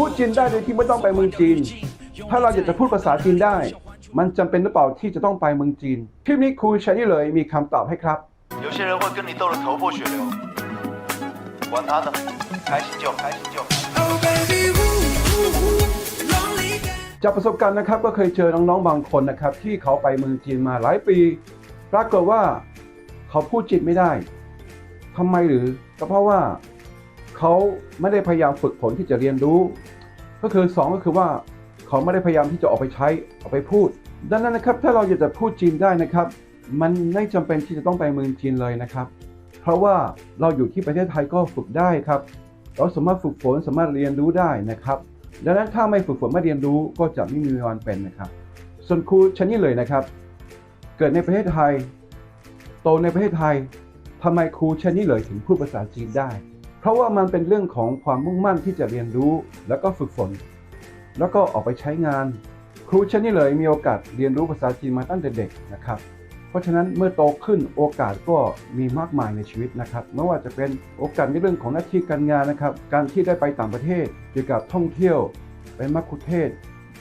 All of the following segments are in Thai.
พูดจีนได้โดยที่ไม่ต้องไปเมืองจีน ถ้าเราอยากจะพูดภาษาจีนได้ มันจำเป็นหรือเปล่าที่จะต้องไปเมืองจีนคลิปนี้ครูใช้นี่เลยมีคำตอบให้ครับ 有些人会跟你斗得头破血流，管他呢，开心就开心就。 Oh baby, ooh, ooh, ooh, lonely guy. จากประสบการณ์นะครับก็เคยเจอน้องๆบางคนนะครับที่เขาไปเมืองจีนมาหลายปี ปรากฏว่าเขาพูดจีนไม่ได้ทำไมหรือก็เพราะว่า เขาไม่ได้พยายามฝึกฝนที่จะเรียนรู้ ก็คือสองก็คือว่าเขาไม่ได้พยายามที่จะออกไปใช้ออกไปพูด ดังนั้นนะครับถ้าเราอยากจะพูดจีนได้นะครับ มันไม่จำเป็นที่จะต้องไปเมืองจีนเลยนะครับ เพราะว่าเราอยู่ที่ประเทศไทยก็ฝึกได้ครับ เราสามารถฝึกฝนสามารถเรียนรู้ได้นะครับ ดังนั้นถ้าไม่ฝึกฝนไม่เรียนรู้ก็จะไม่มีวันเป็นนะครับ ส่วนครูชนี่เลยนะครับ เกิดในประเทศไทย โตในประเทศไทยทำไมครูชนนี่เลยถึงพูดภาษาจีนได้ เพราะว่ามันเป็นเรื่องของความมุ่งมั่นที่จะเรียนรู้ แล้วก็ฝึกฝน แล้วก็ออกไปใช้งาน ครูชนนี่เลยมีโอกาสเรียนรู้ภาษาจีนมาตั้งแต่เด็กนะครับ เพราะฉะนั้นเมื่อโตขึ้นโอกาสก็มีมากมายในชีวิตนะครับไม่ว่าจะเป็นโอกาสในเรื่องของหน้าที่การงานนะครับ การที่ได้ไปต่างประเทศเกี่ยวกับท่องเที่ยวไปมักคุเทศ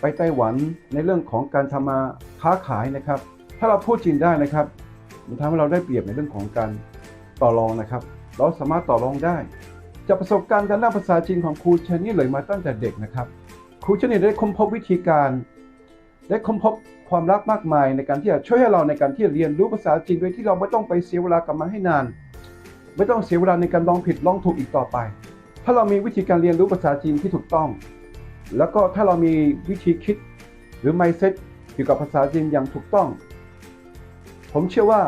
ไปไต้หวันในเรื่องของการทำมาค้าขายนะครับ ถ้าเราพูดจีนได้นะครับมันทำให้เราได้เปรียบในเรื่องของการต่อรองนะครับ เราสามารถต่อรองได้ จากประสบการณ์การเล่าภาษาจีนของครูชนี่เลยมาตั้งแต่เด็กนะครับ ครูชนี่ได้ค้นพบวิธีการได้ค้นพบความรักมากมายในการที่จะช่วยให้เราในการที่จะเรียนรู้ภาษาจีนโดยที่เราไม่ต้องไปเสียเวลากับมันให้นาน ไม่ต้องเสียเวลาในการลองผิดลองถูกอีกต่อไป ถ้าเรามีวิธีการเรียนรู้ภาษาจีนที่ถูกต้อง แล้วก็ถ้าเรามีวิธีคิดหรือ mindset เกี่ยวกับภาษาจีนอย่างถูกต้อง ผมเชื่อว่า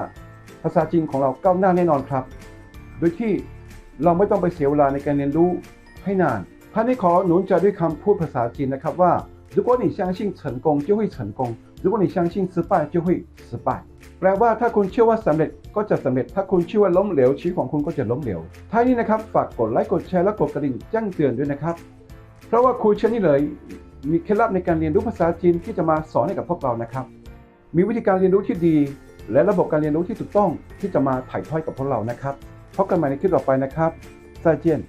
ภาษาจีนของเราก้าวหน้าแน่นอนครับ โดยที่ เราไม่ต้องไปเสียเวลาในการเรียนรู้ให้นานท่านนี้ขอหนุนใจด้วยคำพูดภาษาจีนนะครับว่า如果你相信成功就会成功如果你相信失败就会失败แปลว่าถ้าคุณเชื่อว่าสำเร็จก็จะสำเร็จ ถ้าคุณเชื่อว่าล้มเหลวชีวิตของคุณก็จะล้มเหลวท้ายนี้นะครับฝากกดไลค์กดแชร์และกดกระดิ่งแจ้งเตือนด้วยนะครับ เพราะว่าครูเชนนี่เลยมีเคล็ดลับในการเรียนรู้ภาษาจีนที่จะมาสอนให้กับพวกเรานะครับ มีวิธีการเรียนรู้ที่ดี และระบบการเรียนรู้ที่ถูกต้องที่จะมาถ่ายทอดกับพวกเรานะครับ พบกันใหม่ในคลิปต่อไปนะครับซาเจียน